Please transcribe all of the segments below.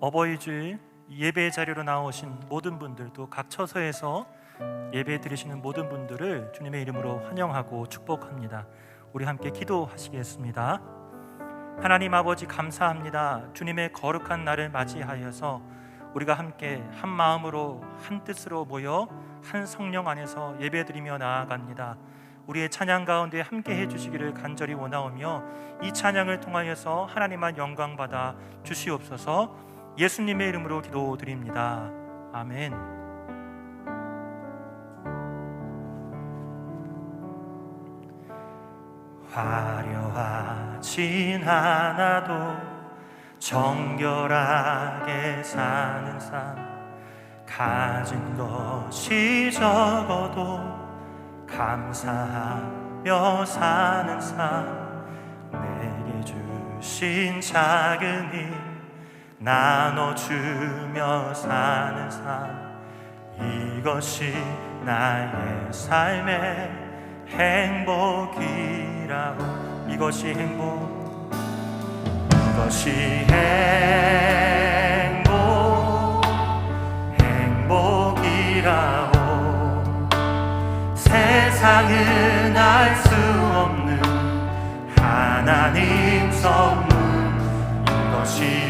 어버이주일 예배 자리로 나오신 모든 분들도 각 처소에서 예배 드리시는 모든 분들을 주님의 이름으로 환영하고 축복합니다. 우리 함께 기도하시겠습니다. 하나님 아버지 감사합니다. 주님의 거룩한 날을 맞이하여서 우리가 함께 한 마음으로 한 뜻으로 모여 한 성령 안에서 예배드리며 나아갑니다. 우리의 찬양 가운데 함께 해 주시기를 간절히 원하오며 이 찬양을 통하여서 하나님만 영광 받아 주시옵소서. 예수님의 이름으로 기도드립니다. 아멘. 화려하진 않아도 정결하게 사는 삶 가진 것이 적어도 감사하며 사는 삶 내게 주신 작은 힘 나눠주며 사는 삶. 이것이 나의 삶의 행복이라고. 이것이 행복. 이것이 행복. 행복이라고. 세상은 알 수 없는 하나님 선물. 이것이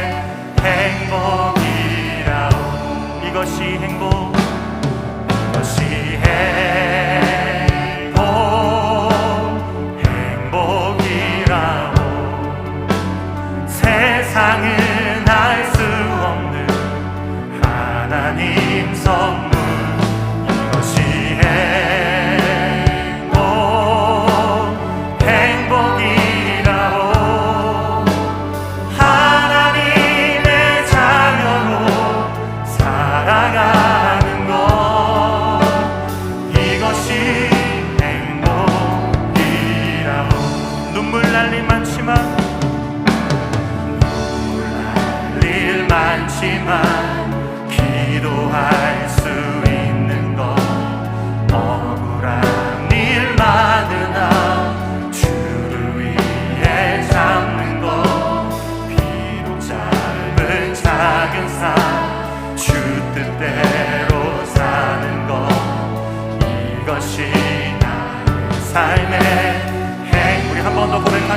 행복이라오 이것이 행복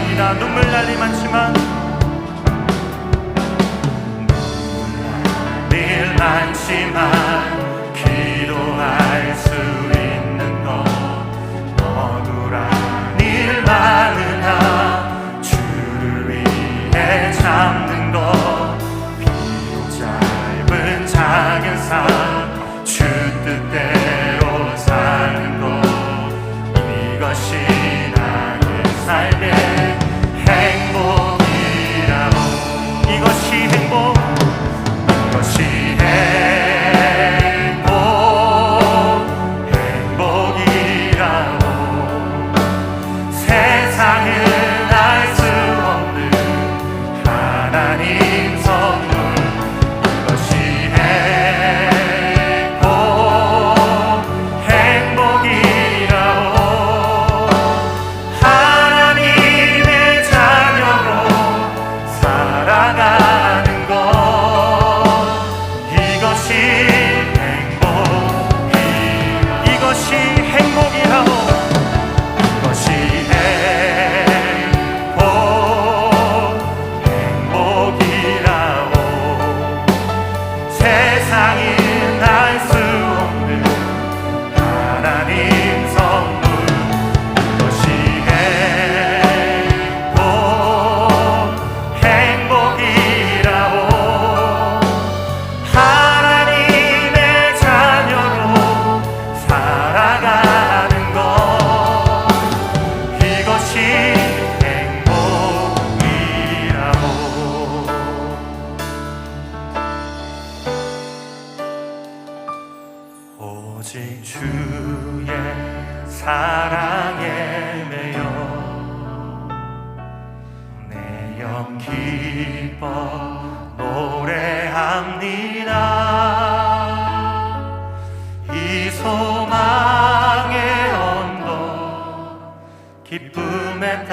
합니다. 눈물 날일 많지만. 일 많지만 기도할 수 있는 것 억울한 일 많으나 주를 위해 잡는 것 비록 짧은 작은 삶 주 뜻대로 사는 것 이것이 나의 삶의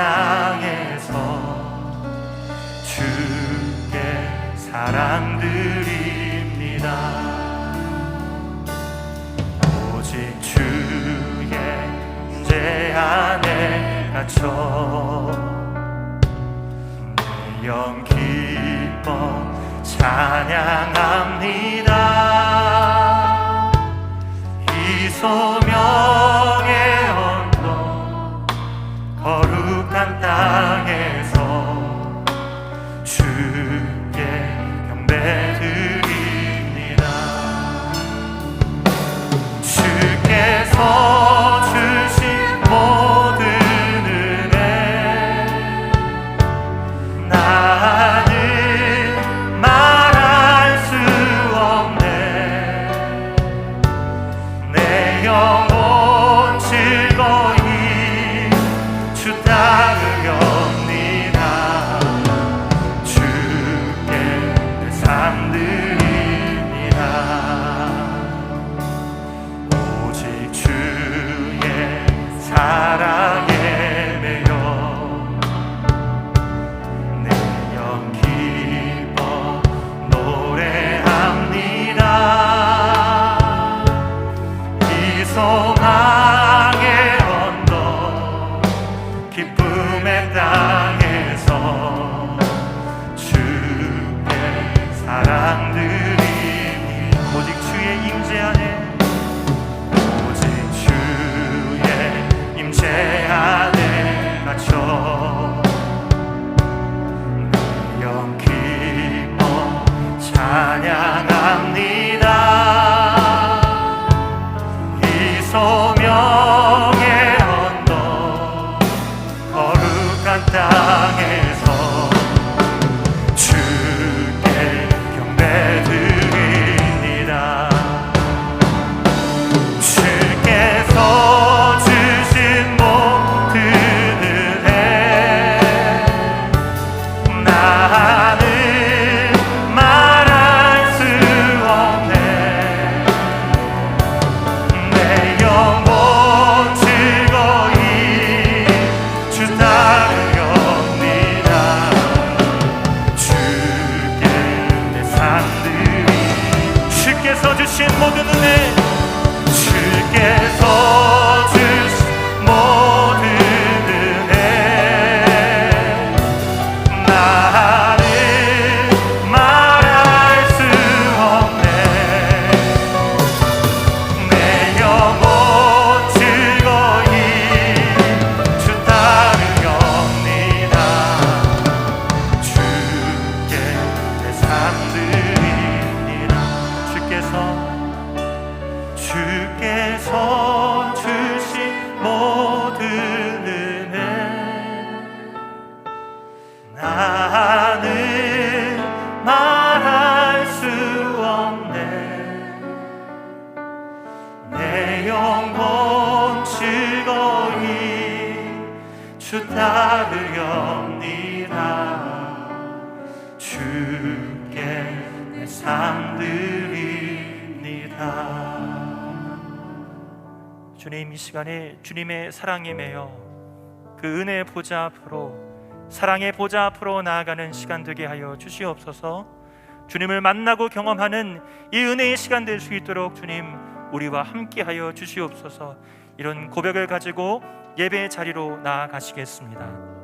땅에서 주께 사랑 드립니다. 오직 주의 제 안에 갇혀 내영 기뻐 찬양합니다. 이소 주께서 주신 모든 은혜. 나는 말할 수 없네. 내 영혼 즐거이 주 따르렵니 주님 이 시간에 주님의 사랑에 매여 그 은혜의 보좌 앞으로 사랑의 보좌 앞으로 나아가는 시간 되게 하여 주시옵소서. 주님을 만나고 경험하는 이 은혜의 시간 될 수 있도록 주님 우리와 함께 하여 주시옵소서. 이런 고백을 가지고 예배의 자리로 나아가시겠습니다.